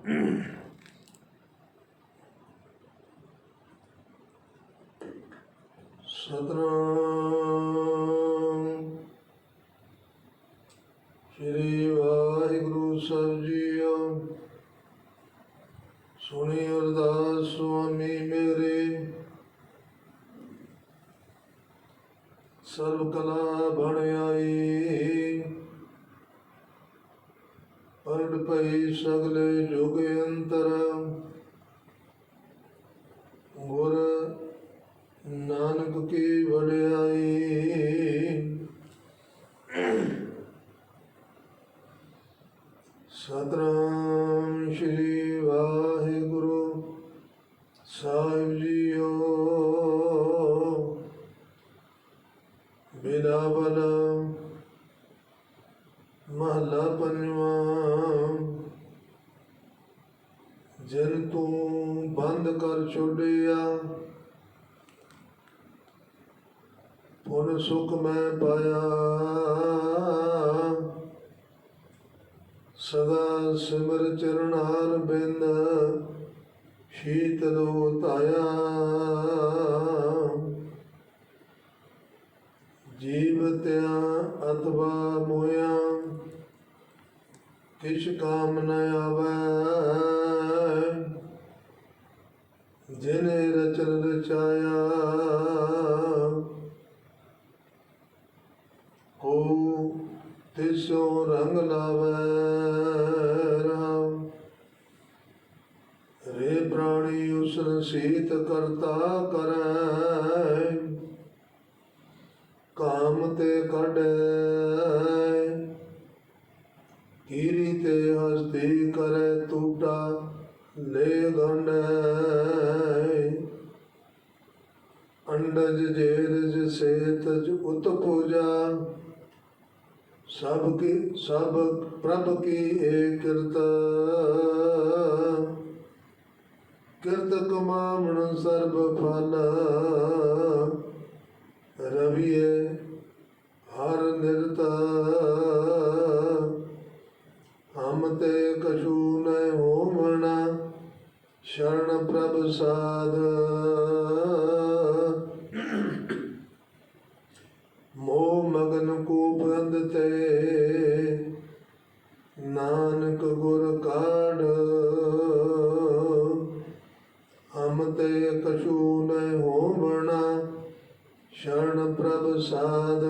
ਸਤਨਾਮ। ਸ੍ਰੀ ਵਾਹਿਗੁਰੂ ਸਾਹਿਬ ਜੀਓ। ਸੁਣੀ ਅਰਦਾਸ ਸੁਆਮੀ ਮੇਰੇ। ਸਰਬ ਕਲਾ ਬਣ ਆਈ ਪਰੜ ਪਈ ਸਗਲੇ ਜੁਗ ਅੰਤਰ। ਗੁਰ ਨਾਨਕ ਕੀ ਵਡਿਆਈ। ਸਤਨਾਮ ਸ੍ਰੀ ਵਾਹਿਗੁਰੂ ਸਾਹਿਬ ਜੀਓ। ਬਿਲਾਵਲ ਮਹਲਾ ਪੰਜਵਾਂ। ਜਿਨ ਤੂੰ ਬੰਦ ਕਰ ਛੋੜਿਆ ਪੁਨ ਸੁਖ ਮੈਂ ਪਾਇਆ। ਸਦਾ ਸਿਮਰ ਚਰਨਾਰ ਬਿੰਦ ਸ਼ੀਤਲੋ ਤਾਇਆ ਜੀਵਤਿਆ ਅਤਵਾ ਮੋਇਆ ਕਿਛ ਕਾਮ ਨ ਆਵੈ। ਜਿਨੇ ਰਚਨ ਰਚਾਇਆ ਕੋ ਤਿਸੋ ਰੰਗ ਲਾਵੈ ਰਾਮ। ਰੇ ਪ੍ਰਾਣੀ ਉਸਨ ਸੀਤ ਕਰਤਾ ਕਰੈ। ਕਾਮ ਤੇ ਕੱਢੈ। ਕੀਰੀ ਤੇ ਹਸਤੀ ਕਰੈ ਟੂਟਾ ਲੈ ਗੰਢੈ। ਅੰਡਜ ਜੇਰਜ ਸੇਤਜ ਉਤ ਪੂਜਾ, ਸਭ ਕੀ, ਸਭ ਪ੍ਰਭ ਕੀ ਏ ਕਿਰਤ। ਕਿਰਤ ਕਮਾਵਣ ਸਰਬ ਫਲ। ਰਵੀਏ ਹਰ ਨਿਰਤ। ਹਮ ਤੇ ਕਛੂ ਨ ਹੋਵਣਾ, ਸ਼ਰਨ ਪ੍ਰਭ ਸਾਧ। ਮੋਹ ਮਗਨ ਕੂਪ ਬੰਦ ਤੇ, ਨਾਨਕ ਗੁਰ ਕਾਢ। ਹਮ ਤੇ ਕਛੂ ਨ ਹੋਵਣਾ, ਸ਼ਰਨ ਪ੍ਰਭ ਸਾਧ।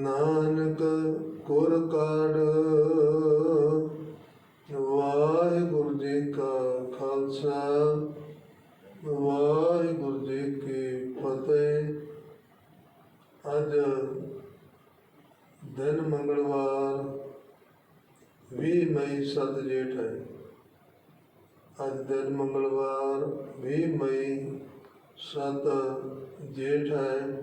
ਨਾਨਕ ਗੁਰ ਕਾਢ ਵਾਹਿਗੁਰੂ ਜੀ ਕਾ ਖਾਲਸਾ, ਵਾਹਿਗੁਰੂ ਜੀ ਕੀ ਫਤਿਹ। ਅੱਜ ਦਿਨ ਮੰਗਲਵਾਰ 20 ਮਈ ਸਤ ਜੇਠ ਹੈ। ਅੱਜ ਦਿਨ ਮੰਗਲਵਾਰ 20 ਮਈ ਸਤ ਜੇਠ ਹੈ।